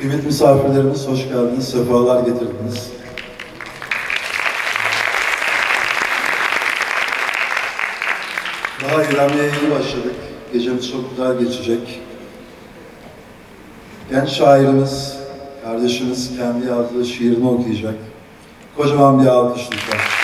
Kıymetli misafirlerimiz hoş geldiniz, sefalar getirdiniz. Daha İrem'le yeni başladık. Gecemiz çok güzel geçecek. Genç şairimiz, kardeşimiz kendi yazdığı şiirini okuyacak. Kocaman bir alkış lütfen.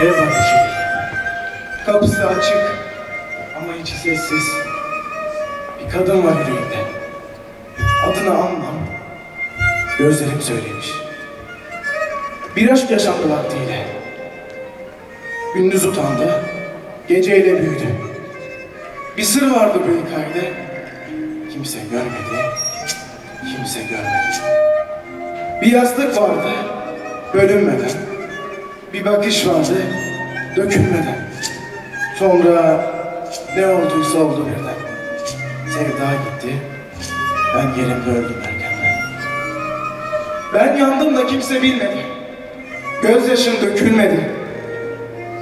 Var yeşil. Kapısı açık ama içi sessiz. Bir kadın var yüreğinde. Adını anmam. Gözlerim söylemiş. Bir aşk yaşandı vaktiyle. Gündüz utandı, geceyle büyüdü. Bir sır vardı bu hikayede. Kimse görmedi, kimse görmedi. Bir yastık vardı, bölünmeden. Bir bakış vardı, dökülmeden. Sonra ne olduysa oldu birden. Sevda gitti, ben yerimde öldüm erkenden. Ben yandım da kimse bilmedi. Gözyaşım dökülmedi.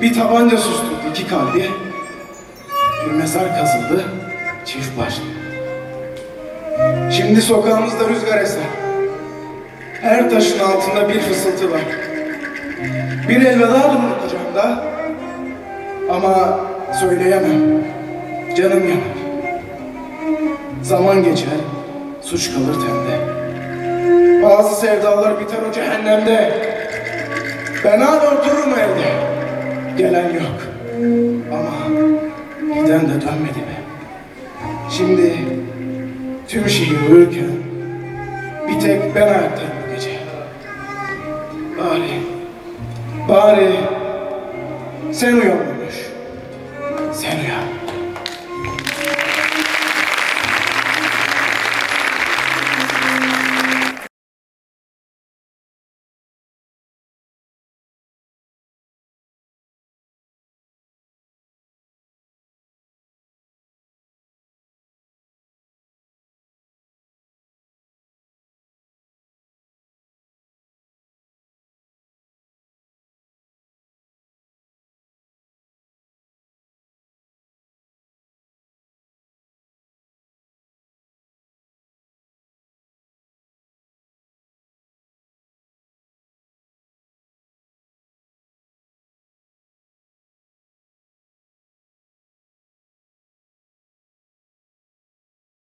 Bir tabanca susturdu iki kalbi. Bir mezar kazıldı, çift başlı. Şimdi sokağımızda rüzgar eser. Her taşın altında bir fısıltı var. Bir elveda durur kucağımda ama söyleyemem. Canım yanar. Zaman geçer, suç kalır tende. Bazı sevdalar biter o cehennemde. Ben hala otururum evde. Gelen yok. Ama giden de dönmedi be. Şimdi tüm şehir uyurken bir tek ben ayaktayım bu gece. Bari Bari sen uyan Sen uyan.